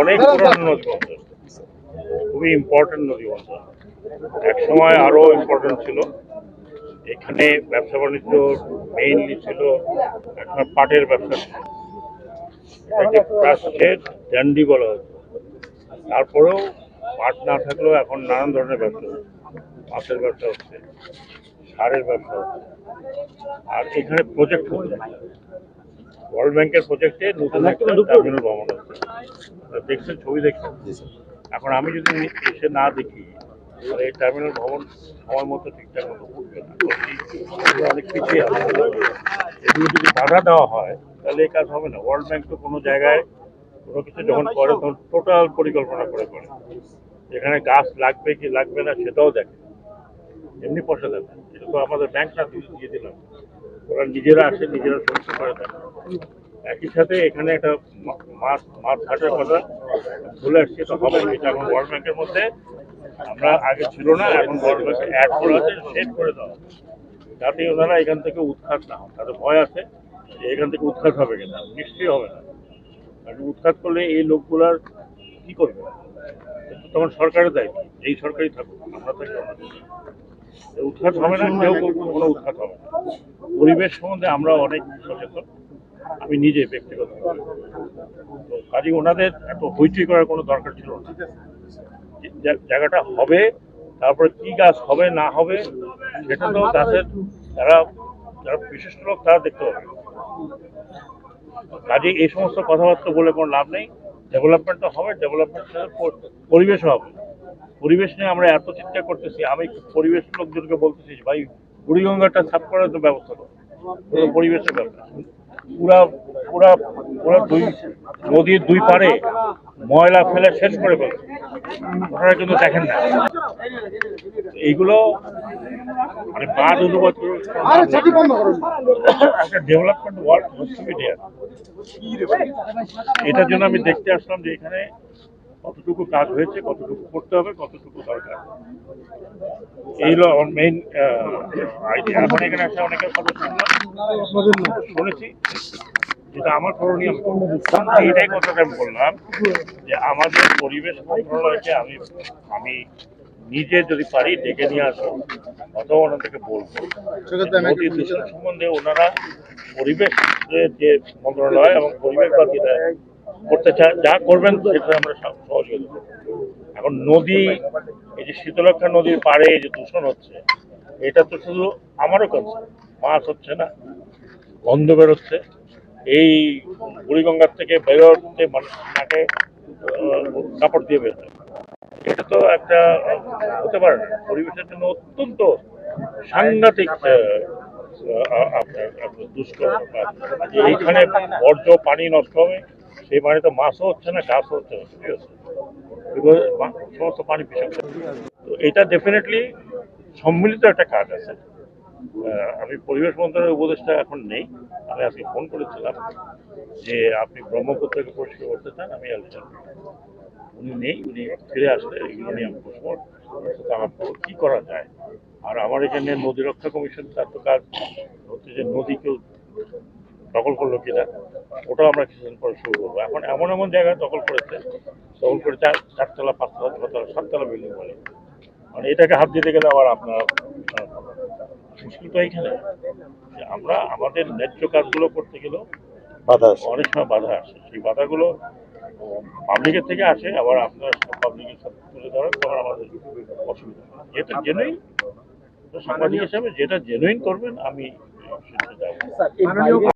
অনেক পুরনো নদী খুবই ইম্পর্টেন্ট নদী বন্দর। এক সময় আরও ইম্পর্টেন্ট ছিল। এখানে ব্যবসা বাণিজ্য মেইনলি ছিল, এখন পাটের ব্যবসা। এটাকে প্রাচ্যের ড্যান্ডি বলা হতো। তারপরেও পাট না থাকলেও এখন নানান ধরনের ব্যবসা হচ্ছে। মাছের ব্যবসা হচ্ছে, সারের ব্যবসা হচ্ছে। আর এখানে প্রজেক্ট হচ্ছে। ওয়ার্ল্ড ব্যাংকের প্রজেক্টে নতুন একটা টার্মিনাল ভবন হচ্ছে। দেখছেন ছবি দেখছেন? এখন আমি যদি এসে না দেখি তাহলে এই টার্মিনাল ভবন সময় মতো ঠিকঠাক মতো উঠবে না। অনেক পিছিয়ে আছে। এগুলো যদি বাধা দেওয়া হয় তাহলে এই কাজ হবে না। ওয়ার্ল্ড ব্যাংক তো কোনো জায়গায় কোনো কিছু যখন করে তখন টোটাল পরিকল্পনা করে করে। এখানে গাছ লাগবে কি লাগবে না সেটাও দেখে। এমনি পয়সা দেবে এটা তো আমাদের ব্যাংক না দিয়ে দিলাম। ওরা নিজেরা আসে, নিজেরা সমস্যা করে দেয় একই সাথে এখানে একটা মাছ মাছ ঘাটের কথা ভুলে আসছে তো হবে এটা এখন ওয়ার্ল্ড ব্যাংকের মধ্যে আমরা আগে ছিল না, এখন ওয়ার্ল্ড ব্যাংকে অ্যাড করে আছে সেট করে দেওয়া। যাতে ওনারা এখান থেকে উৎখাত না হয় তাদের ভয় আছে যে এখান থেকে উৎখাত হবে কিনা, নিশ্চয়ই হবে না কারণ উৎখাত করলে এই লোকগুলার কি করবে তখন সরকারের দায়িত্ব, এই সরকারই থাকুক আমরা থাকি আমরা থাকি। উৎখাত হবে না, কেউ কোনো উৎখাত হবে না। পরিবেশ সম্বন্ধে আমরা অনেক সচেতন, আমি নিজে ব্যক্তিগত। তো কাজে ওনাদের এত হইচই করার কোনো দরকার ছিল না। জায়গাটা হবে, তারপরে কি গাছ হবে, না হবে, সেটা তো গাছের যারা যারা বিশিষ্ট লোক, তারা দেখতে হবে। কাজে এই সমস্ত কথাবার্তা বলে কোনো লাভ নেই। ডেভেলপমেন্টটা হবে ডেভেলপমেন্ট পরিবেশ হবে। পরিবেশ নিয়ে আমরা এত চিন্তা করতেছি আমি পরিবেশ লোকজনকে বলতেছি ভাই বুড়িগঙ্গাটা সাফ করার তো ব্যবস্থা করো। পুরো পরিবেশের ব্যাপার পুরা পুরা পুরা দুই নদীর দুই পারে ময়লা ফেলে শেষ করে ফেলছে। আপনারা কিন্তু দেখেন না। এইগুলো মানে বাদ অনুবাদ একটা ডেভেলপমেন্ট ওয়ার্ল্ড এটার জন্য আমি দেখতে আসলাম যে এখানে কতটুকু কাজ হয়েছে কতটুকু করতে হবে কতটুকু দরকার। এই হলো মেইন আইডিয়া এখন এখানে আসে অনেকের কথা শুনেছি। যেটা আমার করণীয়। এইটাই কথাটা আমি বললাম যে আমাদের পরিবেশ মন্ত্রণালয়কে আমি আমি নিজে যদি পারি ডেকে নিয়ে আসব অথবা ওনাদেরকে বলব। নদী দূষণ সম্বন্ধে ওনারা পরিবেশ যে মন্ত্রণালয় এবং পরিবেশ বাদীরা করতে চায় যা করবেন সেটা আমরা সহ- সহযোগিতা করব এখন নদী এই যে শীতলক্ষা নদীর পাড়ে যে দূষণ হচ্ছে এটা তো শুধু আমারও কাছে মাছ হচ্ছে না গন্ধ বেরোচ্ছে। এই বুড়িগঙ্গার থেকে বেরোতে মানুষ আহ, কাপড় দিয়ে বেরোয় এটা তো একটা হতে পারে না পরিবেশের জন্য অত্যন্ত সাংঘাতিক আপনার দুষ্কর। এইখানে বর্জ্য পানি নষ্ট হবে। সেই পানিতে মাছও হচ্ছে না গাছও হচ্ছে না, ঠিক আছে? সমস্ত পানি বিষাক্ত। তো এটা ডেফিনেটলি সম্মিলিত একটা কাজ আছে। আমি পরিবেশ মন্ত্রণালয়ের উপদেষ্টা এখন নেই। আমি আজকে ফোন করেছিলাম যে আপনি ব্রহ্মপুত্রকে পরিষ্কার করতে চান, আমি আলোচনা উনি নেই, উনি ফিরে আসলে এগুলো নিয়ে আমি বলব কি করা যায়? আর আমার এখানে নদী রক্ষা কমিশন তার তো কাজ হচ্ছে যে নদী কেউ দখল করল কিনা ওটাও আমরা কিছুদিন পরে শুরু করব। এখন এমন এমন জায়গায় দখল করেছে দখল করে চার চারতলা পাঁচতলা ছতলা সাততলা বিল্ডিং বলে। মানে এটাকে হাত দিতে গেলে আবার আপনার মুশকিল তো এইখানে। যে আমরা আমাদের ন্যায্য কাজগুলো করতে গেলেও বাধা আসে। অনেক সময় বাধা আসে। সেই বাধাগুলো পাবলিকের থেকে আসে আবার আপনারা পাবলিকের সাথে তুলে ধরেন তখন আমাদের অসুবিধা হয়। যেটা জেনুইন সাংবাদিক হিসাবে যেটা জেনুইন করবেন আমি সেটা যাব